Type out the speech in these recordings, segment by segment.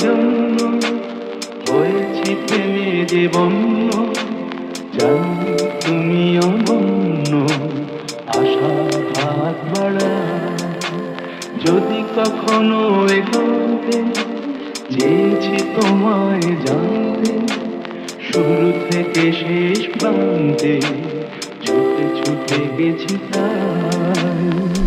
জন্য হয়েছি প্রেমে দেবন্য জান তুমি অমন্য আশা হাত বাড়া যদি কখনো এগোতে চেয়েছি তোমায় জানতে, শুরু থেকে শেষ প্রান্তে ছুটে ছুটে গেছি তাই।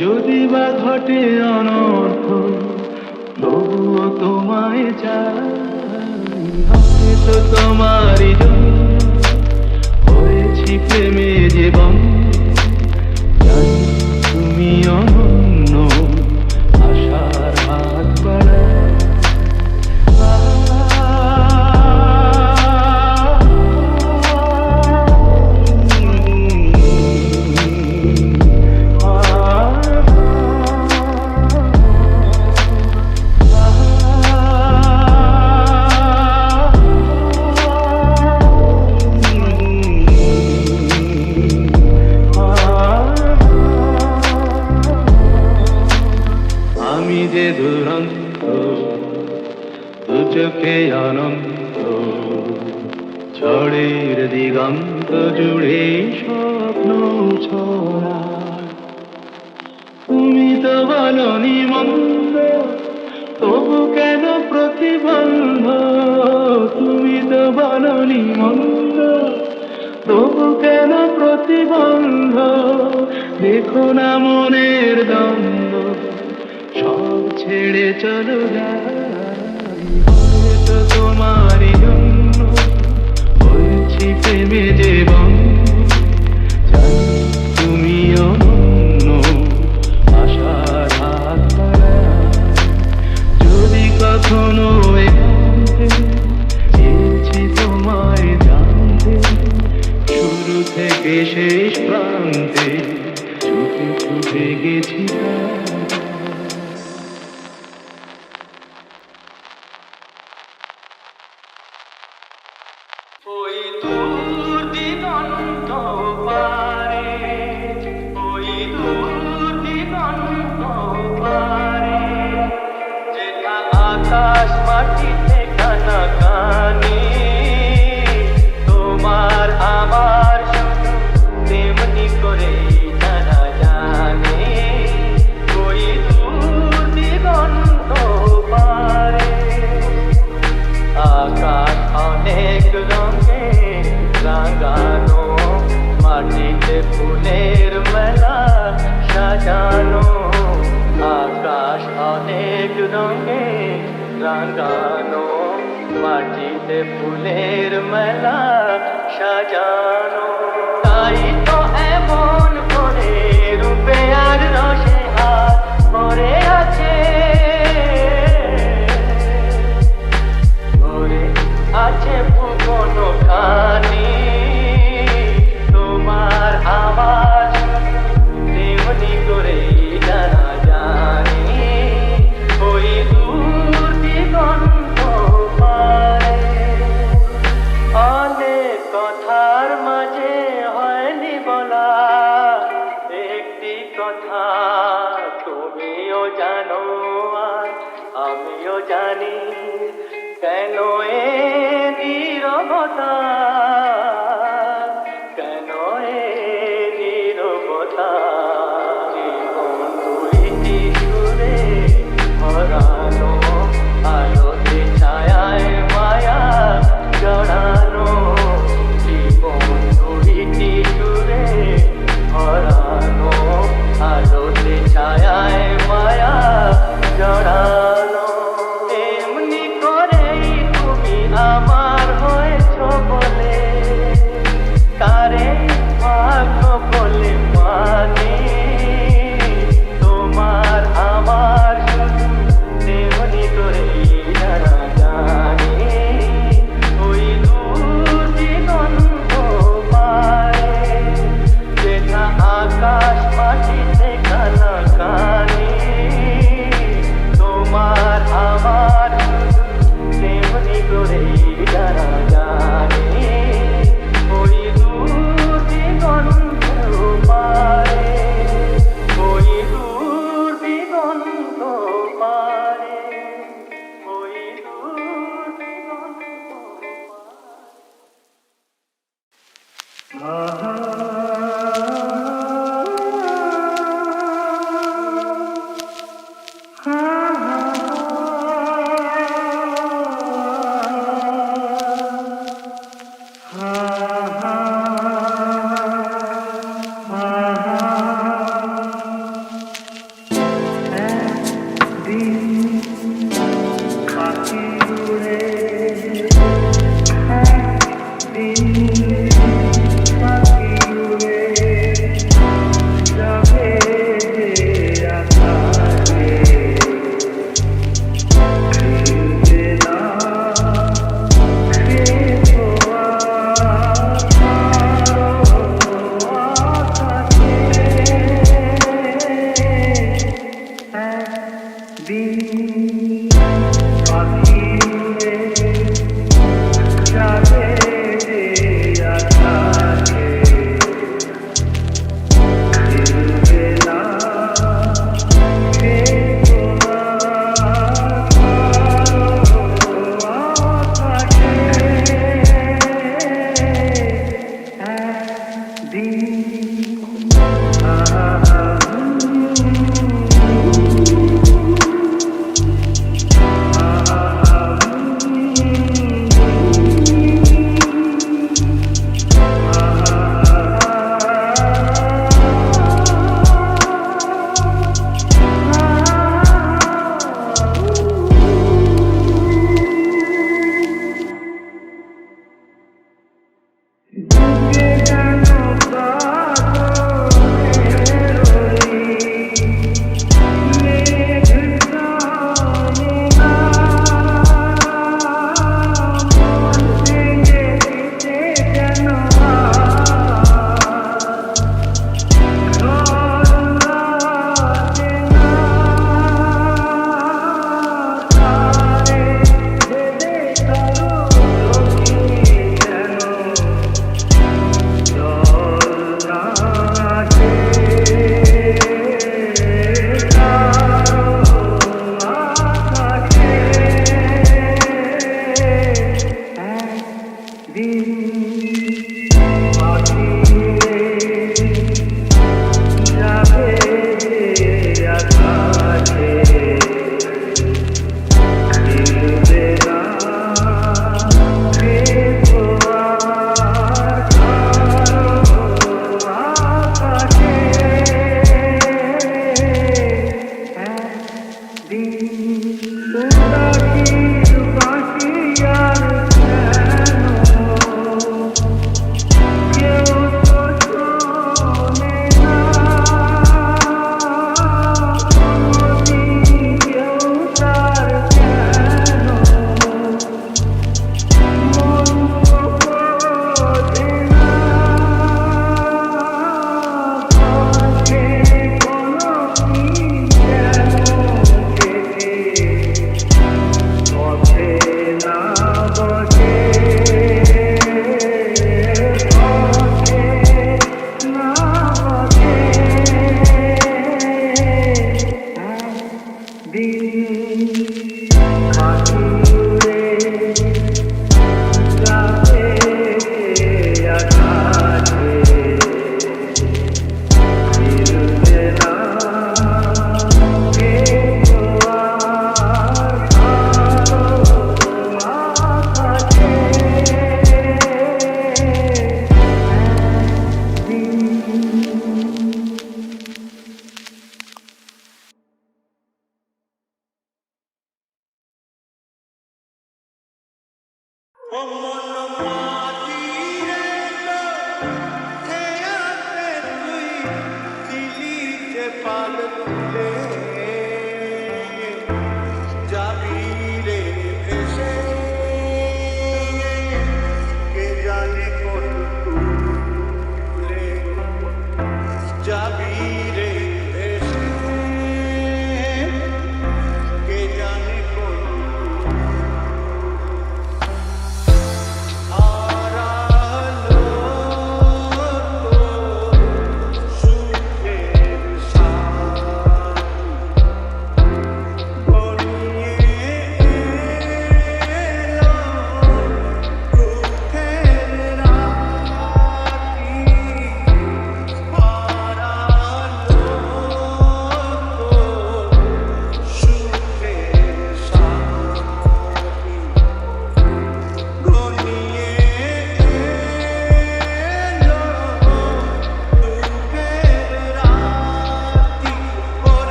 যদি বা ঘটে অনর্থ তবুও তোমায় চাই। তো তোমারই হয়েছি প্রেমে জীবন তুমি অন মন্দ। তবু কেন প্রতিবন্ধ? দেখো না মনের দ্বন্দ্ব। সব ছেড়ে চলো তো তোমারই জন্য হয়েছি প্রেমে যে বন্ধ। বিশেষ প্রান্তে লাগানো মাটিতে ফুলের মেলা সাজানো। তুমিও জানো আর আমিও জানি কেন এ নীরবতা?